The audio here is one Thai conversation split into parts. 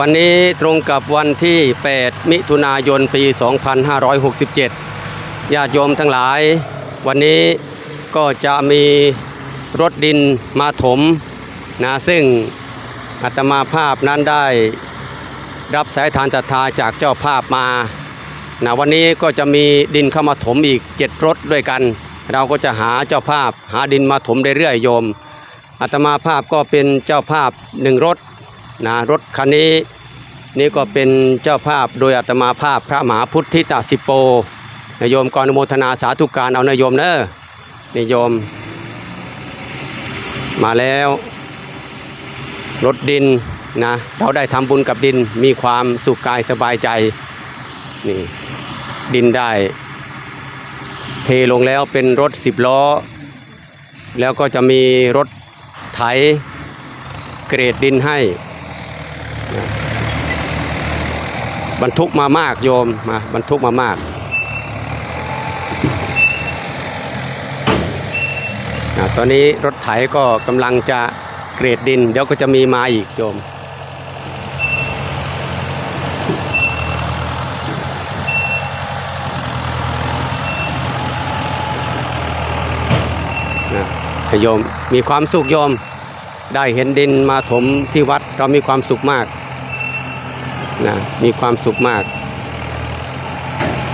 วันนี้ตรงกับวันที่ 8 มิถุนายนปี 2567 ญาติโยมทั้งหลาย วันนี้ก็จะมีรถดินมาถมนะซึ่งอาตมาภาพนั้นได้รับสายทานศรัทธาจากเจ้าภาพมานะวันนี้ก็จะมีดินเข้ามาถมอีก 7 รถด้วยกัน เราก็จะหาเจ้าภาพหาดินมาถมเรื่อยๆโยมอาตมาภาพก็เป็นเจ้าภาพหนึ่งรถ นะรถคันนี้นี่ก็เป็นเจ้าภาพโดยอาตมาภาพพระมหาพุทธิตาสิโปนายโยมกรอนโมทนาสาธุการเอานายโยมเนอะนายโยม มาแล้ว รถดินนะเราได้ทำบุญกับดินมีความสุขกายสบายใจนี่ดินได้เทลงแล้วเป็นรถสิบล้อ แล้วก็จะมีรถไถเกรดดินให้ บรรทุกมามากโยมมาบรรทุกมามากนะตอนนี้รถไถก็กำลังจะเกรดดิน เดี๋ยวก็จะมีมาอีกโยมนะโยมมีความสุขโยม ได้เห็นดินมาถมที่วัดเรามีความสุขมาก นะมีความสุขมาก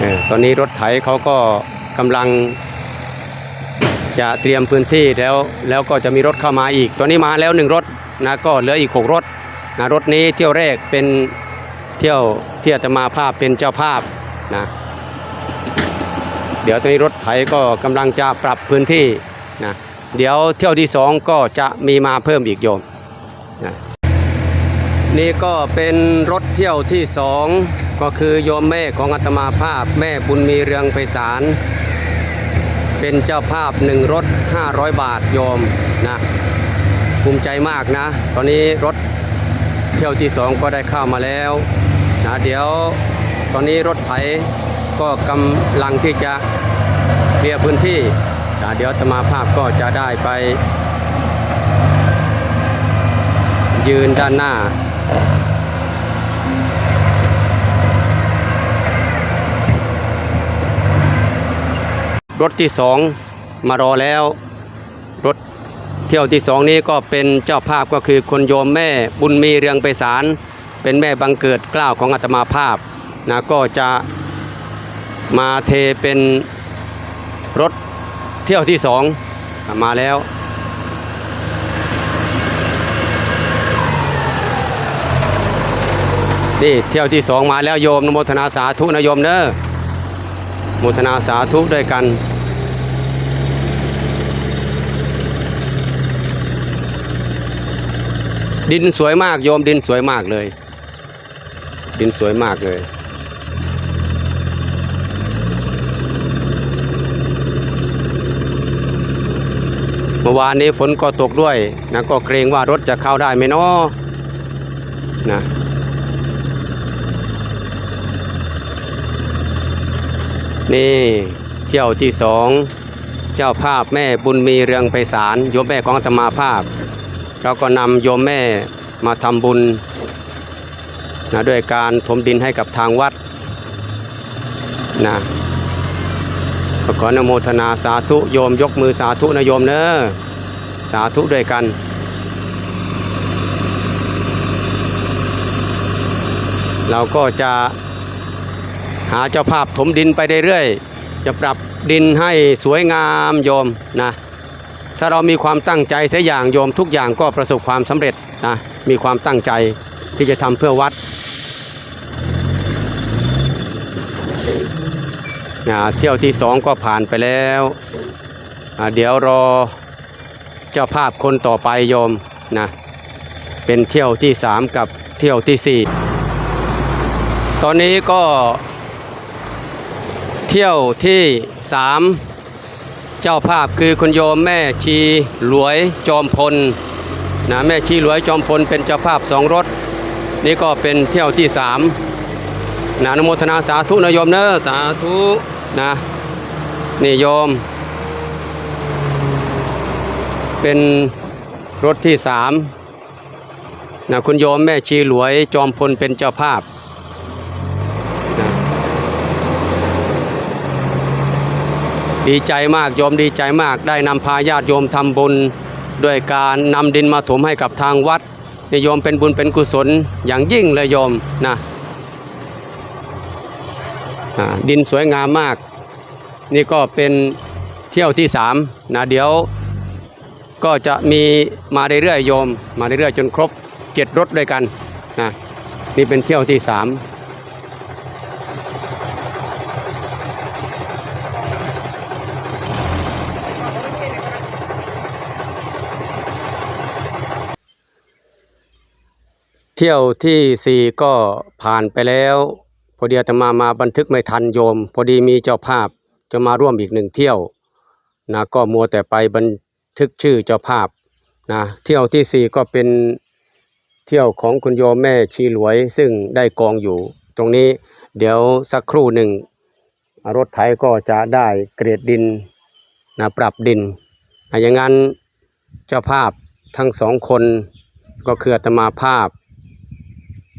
ออตอนนี้รถไถเขาก็กำลังจะเตรียมพื้นที่แล้วแล้วก็จะมีรถเข้ามาอีก ตอนนี้มาแล้วหนึ่งรถนะก็เหลืออีกหกรถนะรถนี้เที่ยวแรกเป็นเที่ยวที่อาตมาภาพเป็นเจ้าภาพนะเดี๋ยวตอนนี้รถไถก็กำลังจะปรับพื้นที่นะเดี๋ยวเที่ยวที่สองก็จะมีมาเพิ่มอีกโยมนะ นี่ก็เป็นรถเที่ยวที่สองก็คือโยมแม่ของอาตมาภาพแม่บุญมีเรืองไพศาลเป็นเจ้าภาพหนึ่งรถ 500 บาทโยมนะภูมิใจมากนะ ตอนนี้รถเที่ยวที่สองก็ได้เข้ามาแล้วนะเดี๋ยวตอนนี้รถไถก็กำลังที่จะเคลียร์พื้นที่นะเดี๋ยวอาตมาภาพก็จะได้ไปยืนด้านหน้า รถที่สองมารอแล้ว รถเที่ยวที่สองนี้ก็เป็นเจ้าภาพก็คือคนโยมแม่บุญมีเรืองไปสาร เป็นแม่บังเกิดกล้าวของอาตมาภาพนะก็จะมาเทเป็นรถเที่ยวที่สองมาแล้ว นี่เที่ยวที่สองมาแล้วโยมอนโมทนาสาธุนะโยมเนอะโมทนาสาธุด้วยกัน ดินสวยมากโยมดินสวยมากเลย ดินสวยมากเลยเมื่อวานนี้ฝนก็ตกด้วยนะก็เกรงว่ารถจะเข้าได้ไหมเนาะนะ นี่เที่ยวที่สองเจ้าภาพแม่บุญมีเรืองไปสารโยมแม่ของอาตมาภาพ เราก็นำโยมแม่มาทำบุญนะด้วยการถมดินให้กับทางวัดนะขออนโมทนาสาธุโยมยกมือสาธุนะโยมเนอะสาธุด้วยกันเราก็จะ หาเจ้าภาพถมดินไปเรื่อยๆจะปรับดินให้สวยงามโยมนะถ้าเรามีความตั้งใจเสียอย่างโยมทุกอย่างก็ประสบความสำเร็จนะมีความตั้งใจที่จะทำเพื่อวัดนะเที่ยวที่สองก็ผ่านไปแล้วอ่าเดี๋ยวรอเจ้าภาพคนต่อไปโยมนะเป็นเที่ยวที่สามกับเที่ยวที่สี่ตอนนี้ก็ เที่ยวที่สามเจ้าภาพคือคุณโยมแม่ชีหลวยจอมพลนะแม่ชีหลวยจอมพลเป็นเจ้าภาพสองรถ นี่ก็เป็นเที่ยวที่สามนะนโมทนาสาธุนโยมเนอสาธุนะนี่โยม เป็นรถที่สามนะคุณโยมแม่ชีหลวยจอมพลเป็นเจ้าภาพนะ ดีใจมากโยมดีใจมาก ได้นำพาญาติโยมทำบุญ ด้วยการนำดินมาถมให้กับทางวัดนี่โยมเป็นบุญเป็นกุศลอย่างยิ่งเลยโยมนะดินสวยงามมาก นี่ก็เป็นเที่ยวที่สามนะเดี๋ยวก็จะมีมาเรื่อยๆโยม มาเรื่อยๆจนครบเจ็ดรถด้วยกันนะนี่เป็นเที่ยวที่สาม ที่ยวที่สี่ก็ผ่านไปแล้ว พอดีอาตมามาบันทึกไม่ทันโยม พอดีมีเจ้าภาพจะมาร่วมอีกหนึ่งเที่ยวนะก็มัวแต่ไปบันทึกชื่อเจ้าภาพนะเที่ยวที่สี่ก็เป็นเที่ยวของคุณโยมแม่ชีหลวย ซึ่งได้กองอยู่ ตรงนี้เดี๋ยวสักครู่หนึ่งรถไถก็จะได้เกรดดินนะปรับดินนะอย่างนั้นเจ้าภาพทั้งสองคนก็คืออาตมาภาพ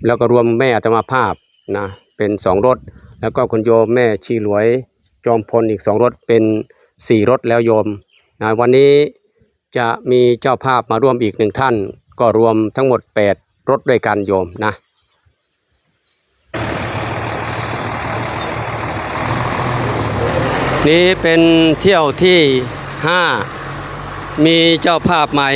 แล้วก็รวมแม่อาตมาภาพนะเป็นสองรถ แล้วก็คุณโยมแม่ชีหลวย จอมพลอีกสองรถเป็นสี่รถแล้วโยมนะวันนี้จะมีเจ้าภาพมาร่วมอีกหนึ่งท่าน ก็รวมทั้งหมด 8 รถด้วยกันโยมนะนี่เป็นเที่ยวที่ 5 มีเจ้าภาพใหม่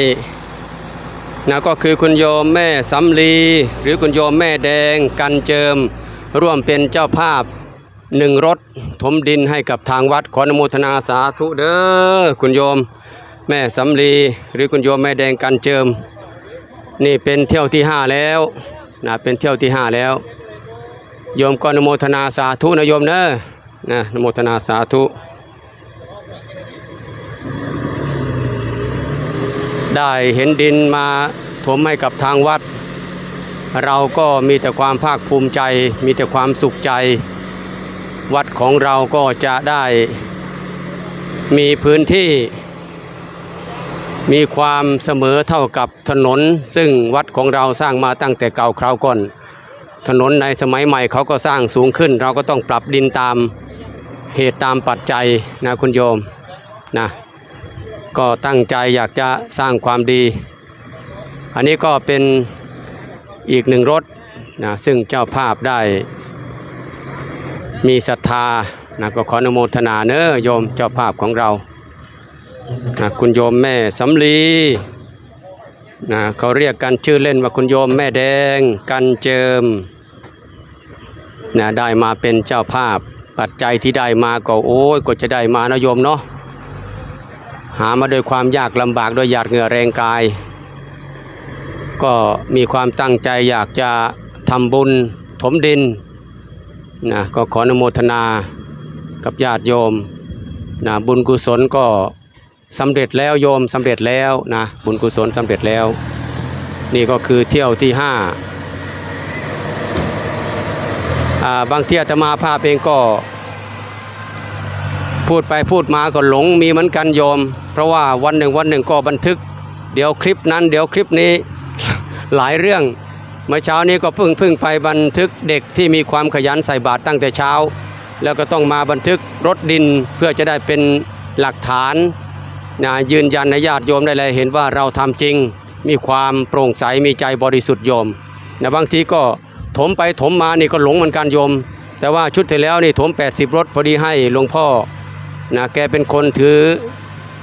นะก็คือคุณโยมแม่สำลี หรือคุณโยมแม่แดงกันเจิม ร่วมเป็นเจ้าภาพหนึ่งรถถมดินให้กับทางวัดขออนุโมทนาสาธุเด้อคุณโยมแม่สำลี หรือคุณโยมแม่แดงกันเจิม นี่เป็นเที่ยวที่ห้าแล้วนะเป็นเที่ยวที่ห้าแล้ว โยมก็อนุโมทนาสาธุนะโยมเนอะนะอนุโมทนาสาธุ ได้เห็นดินมาถมให้กับทางวัด เราก็มีแต่ความภาคภูมิใจ มีแต่ความสุขใจ วัดของเราก็จะได้มีพื้นที่ มีความเสมอเท่ากับถนน ซึ่งวัดของเราสร้างมาตั้งแต่เก่าคราวก่อน ถนนในสมัยใหม่เขาก็สร้างสูงขึ้น เราก็ต้องปรับดินตามเหตุตามปัจจัยนะคุณโยมนะ ก็ตั้งใจอยากจะสร้างความดี อันนี้ก็เป็นอีกหนึ่งรถนะซึ่งเจ้าภาพได้มีศรัทธานะก็ขออนุโมทนาเนอโยมเจ้าภาพของเรานะคุณโยมแม่สำลีนะเขาเรียกกันชื่อเล่นว่าคุณโยมแม่แดงกันเจิมนะได้มาเป็นเจ้าภาพปัจจัยที่ได้มาก็โอ้ยก็จะได้มานะโยมเนาะ หามาโดวยความยากลำบากโดยหยาดเหงื่อแรงกาย ก็มีความตั้งใจอยากจะทำบุญถมดินนะก็ขออนุโมทนากับญาติโยมนะบุญกุศลก็สำเร็จแล้วโยมสำเร็จแล้วนะบุญกุศลสำเร็จแล้ว นี่ก็คือเที่ยวที่ห้าอ่าบางเที่ยวจะมาภาพเองก็ พูดไปพูดมาก็หลงมีเหมือนกันโยม เพราะว่าวันหนึ่งวันหนึ่งก็บันทึก เดี๋ยวคลิปนั้น เดี๋ยวคลิปนี้หลายเรื่อง เมื่อเช้านี้ก็เพิ่งเพิ่งไปบันทึกเด็กที่มีความขยันใส่บาตรตั้งแต่เช้า แล้วก็ต้องมาบันทึกรถดินเพื่อจะได้เป็นหลักฐานนะยืนยันในญาติโยมได้เลยเห็นว่าเราทำจริง มีความโปร่งใสมีใจบริสุทธิ์โยมนะบางทีก็ถมไปถมมานี่ก็หลงเหมือนกันโยม แต่ว่าชุดที่แล้วนี่ถม 80 รถพอดีให้หลวงพ่อ นะแกเป็นคนถือ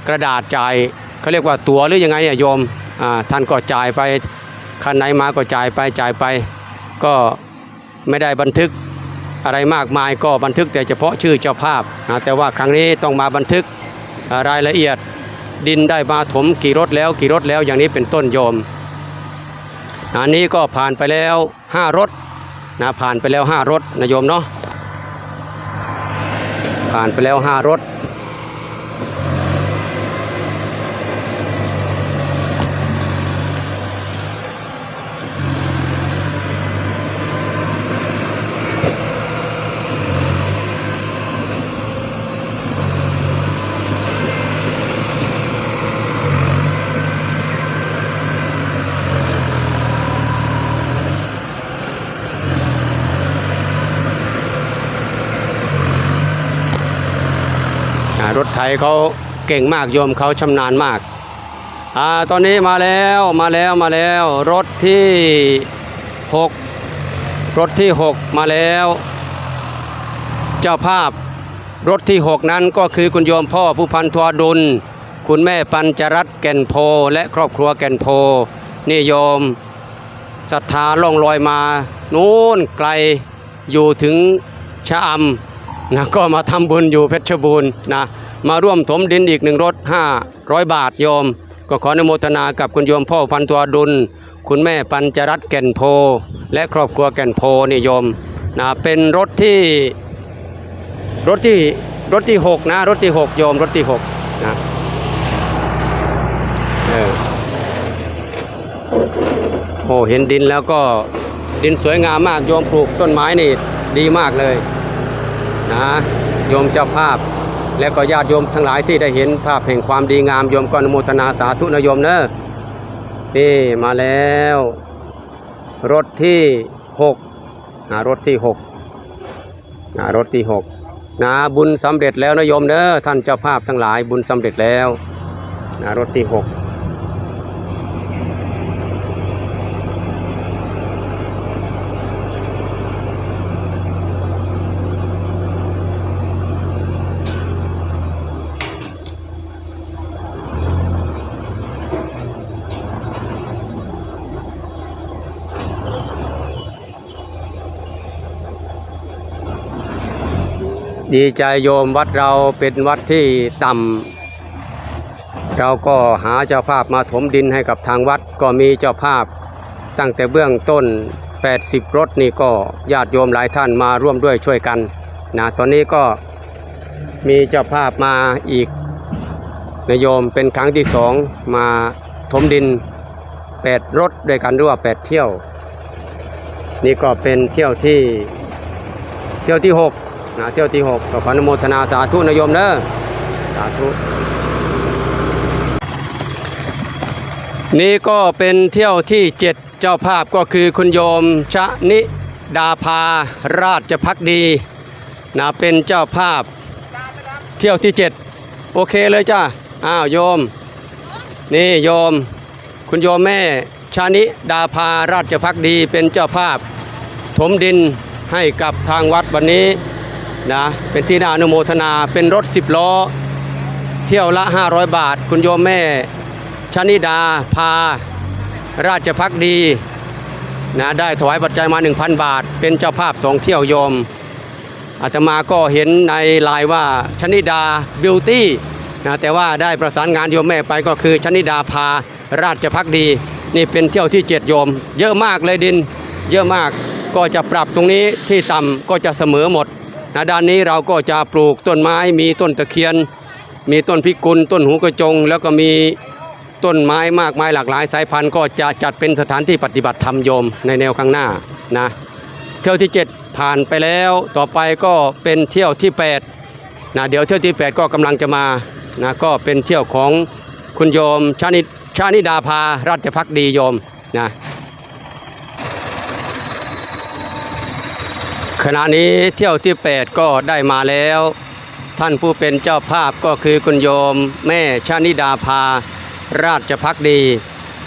กระดาษจ่ายเขาเรียกว่าตั๋วหรือยังไงเนี่ยโยมอ่าท่านก็จ่ายไปคันไหนมาก็จ่ายไปจ่ายไป ก็ไม่ได้บันทึกอะไรมากมายก็บันทึกแต่เฉพาะชื่อเจ้าภาพนะแต่ว่าครั้งนี้ต้องมาบันทึกรายละเอียดดินได้มาถมกี่รถแล้วกี่รถแล้วอย่างนี้เป็นต้นโยม อันนี้ก็ผ่านไปแล้ว 5 รถนะผ่านไปแล้ว 5 รถนะโยมเนาะผ่านไปแล้วห้ารถ รถไถเขาเก่งมากโยมเขาชำนาญมากอ่าตอนนี้มาแล้วมาแล้วมาแล้ว รถที่หกรถที่หกมาแล้ว เจ้าภาพรถที่หกนั้นก็คือคุณโยมพ่อผู้พันทวดุล คุณแม่ปัญจรัตแก่นโพและครอบครัวแก่นโพนี่โยมศรัทธาล่องลอยมานู้นไกลอยู่ถึงชะอำนะก็มาทำบุญอยู่เพชรบูรณ์นะ มาร่วมถมดินอีกหนึ่งรถ 500 บาทโยม ก็ขออนุโมทนากับคุณโยมพ่อพันตัวดุล คุณแม่ปัญจรัตน์แก่นโพ และครอบครัวแก่นโพนี่โยมนะเป็นรถที่รถที่รถที่หกนะ รถที่หกโยม รถที่หกนะเออโอ้เห็นดินแล้วก็ดินสวยงามมากโยมปลูกต้นไม้นี่ดีมากเลยนะโยมเจ้าภาพ และก็ญาติโยมทั้งหลายที่ได้เห็นภาพแห่งความดีงามโยมก็อนโมทนาสาธุนโยมเนอะนี่มาแล้ว รถที่หกนะรถที่หกนะรถที่หกนะบุญสำเร็จแล้วนโยมเนอะท่านเจ้าภาพทั้งหลายบุญสำเร็จแล้วนะรถที่หก ดีใจโยมวัดเราเป็นวัดที่ต่ำเราก็หาเจ้าภาพมาถมดินให้กับทางวัดก็มีเจ้าภาพ ตั้งแต่เบื้องต้น 80 รถนี่ก็ญาติโยมหลายท่านมาร่วมด้วยช่วยกันนะตอนนี้ก็มีเจ้าภาพมาอีกนโยมเป็นครั้งที่สองมาถมดิน 8 รถด้วยกันหรือว่า8เที่ยว นี่ก็เป็นเที่ยวที่เที่ยวที่ 6 นะเที่ยวที่6กขออนุโมทนาสาธุนโยมเด้อสาธุนี่ก็เป็นเที่ยวที่7เจ้าภาพก็คือคุณโยมชะนิดาภาราชพักดีนะเป็นเจ้าภาพเที่ยวที่7โอเคเลยจ้าอ้าวโยม นี่โยม คุณโยมแม่ชานิดาภาราชพักดีเป็นเจ้าภาพ ถมดินให้กับทางวัดวันนี้ นะเป็นที่น่าอนุโมทนาเป็นรถ 10 ล้อ เที่ยวละ 500 บาท คุณโยมแม่ชนิดาพา ราชพักดีนะได้ถวายปัจจัยมา 1,000 บาท เป็นเจ้าภาพสองเที่ยวโยมอาตมาก็เห็นในไลน์ว่าชนิดาบิวตี้นะแต่ว่าได้ประสานงานโยมแม่ไปก็คือชนิดาพาราชพักดี นี่เป็นเที่ยวที่7โยม เยอะมากเลยดิน เยอะมากก็จะปรับตรงนี้ที่ต่ำก็จะเสมอหมด นะด้านนี้เราก็จะปลูกต้นไม้มีต้นตะเคียน มีต้นพิกุล ต้นหูกระจง แล้วก็มีต้นไม้มากมายหลากหลายสายพันธุ์ก็จะจัดเป็นสถานที่ปฏิบัติธรรมโยมในแนวข้างหน้านะเที่ยวที่ 7 ผ่านไปแล้วต่อไปก็เป็นเที่ยวที่8นะเดี๋ยวเที่ยวที่ 8 ก็กำลังจะมานะก็เป็นเที่ยวของคุณโยมชานิชานิดาภาราชพักดีโยมนะ ขณะนี้เที่ยวที่ 8 ก็ได้มาแล้ว ท่านผู้เป็นเจ้าภาพก็คือคุณโยม แม่ชานิดาภาราชพักดี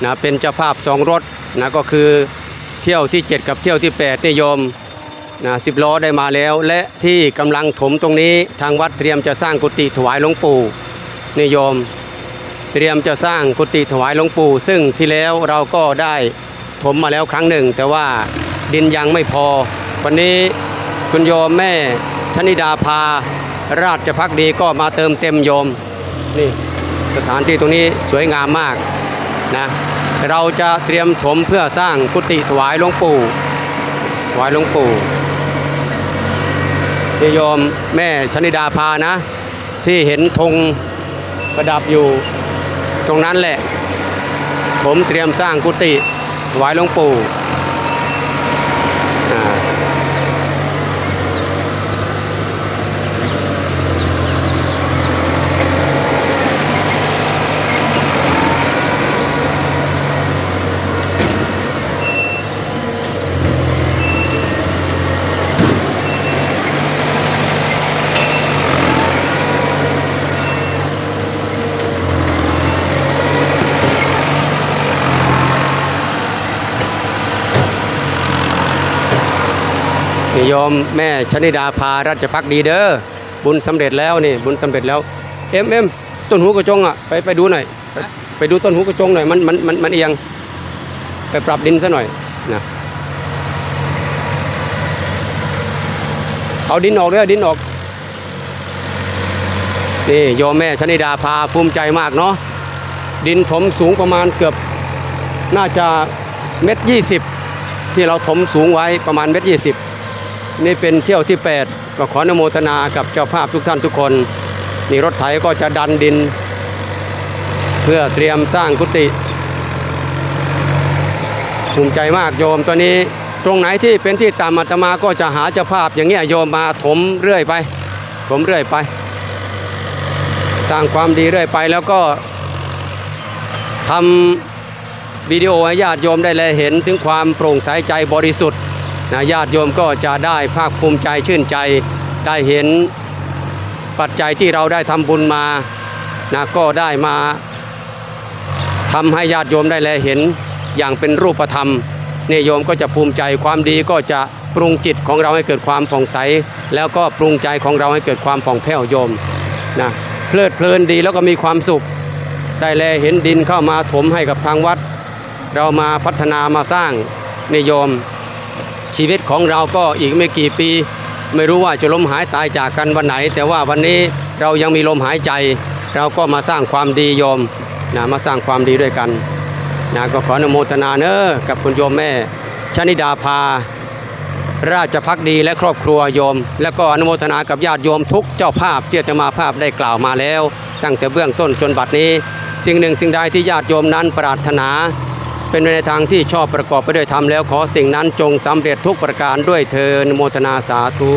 นะเป็นเจ้าภาพสองรถนะก็คือเที่ยวที่ 7 กับเที่ยวที่8นี่โยมนะสิบล้อได้มาแล้ว และที่กำลังถมตรงนี้ทางวัดเตรียมจะสร้างกุฏิถวายหลวงปู่นี่โยม เตรียมจะสร้างกุฏิถวายหลวงปู่ ซึ่งที่แล้วเราก็ได้ถมมาแล้วครั้งหนึ่ง แต่ว่าดินยังไม่พอ วันนี้คุณโยมแม่ชนิดาภาราชพักดีก็มาเติมเต็มโยมนี่สถานที่ตรงนี้สวยงามมากนะเราจะเตรียมถมเพื่อสร้างกุฏิถวายหลวงปู่ถวายหลวงปู่นี่โยมแม่ชนิดาพานะ ที่เห็นธงประดับอยู่ตรงนั้นแหละ ผมเตรียมสร้างกุฏิถวายหลวงปู่ นี่โยมแม่ชนิดาพาราชพักดีเด้อบุญสำเร็จแล้วนี่บุญสำเร็จแล้วเอ็มเอ็มต้นหูกระจงอะไปไปดูหน่อยไปไปดูต้นหูกระจงหน่อยมันมันมันมันเอียง ไปปรับดินซะหน่อยนะเอาดินออกเด้อดินออกนี่โยมแม่ชนิดาพาภูมิใจมากเนาะดินถมสูงประมาณเกือบน่าจะเม็ดยี่สิบที่เราถมสูงไว้ประมาณเม็ดยี่สิบ นี่เป็นเที่ยวที่ 8 ก็ขออนุโมทนากับเจ้าภาพทุกท่านทุกคน นี่รถไถก็จะดันดิน เพื่อเตรียมสร้างกุฏิภูมิใจมากโยมตัวนี้ตรงไหนที่เป็นที่ต่ำอาตมาก็จะหาเจ้าภาพอย่างเงี้ยโยมมาถมเรื่อยไป ถมเรื่อยไป สร้างความดีเรื่อยไปแล้วก็ทำวิดีโอให้ญาติโยมได้เลยเห็นถึงความโปร่งใสใจบริสุทธิ์ นะญาติโยมก็จะได้ภาคภูมิใจชื่นใจได้เห็นปัจจัยที่เราได้ทำบุญมานะก็ได้มาทำให้ญาติโยมได้แลเห็นอย่างเป็นรูปธรรมเนี่โยมก็จะภูมิใจความดีก็จะปรุงจิตของเราให้เกิดความผ่องใส แล้วก็ปรุงใจของเราให้เกิดความผ่องแผ้วโยมนะเพลิดเพลินดีแล้วก็มีความสุข ได้แลเห็นดินเข้ามาถมให้กับทางวัด เรามาพัฒนามาสร้างนิยม ชีวิตของเราก็อีกไม่กี่ปี ไม่รู้ว่าจะล้มหายตายจากกันวันไหน แต่ว่าวันนี้เรายังมีลมหายใจ เราก็มาสร้างความดีโยมนะมาสร้างความดีด้วยกันนะก็ขออนุโมทนาเนอะกับคุณโยมแม่ชนิดาภา ราชพักดีและครอบครัวโยม และก็อนุโมทนากับญาติโยมทุกเจ้าภาพที่อาตมาภาพได้กล่าวมาแล้ว ตั้งแต่เบื้องต้นจนบัดนี้ สิ่งหนึ่งสิ่งใดที่ญาติโยมนั้นปรารถนา เป็นในทางที่ชอบประกอบไปด้วยธรรมแล้วขอสิ่งนั้นจงสำเร็จทุกประการด้วยเธออนุโมทนาสาธุ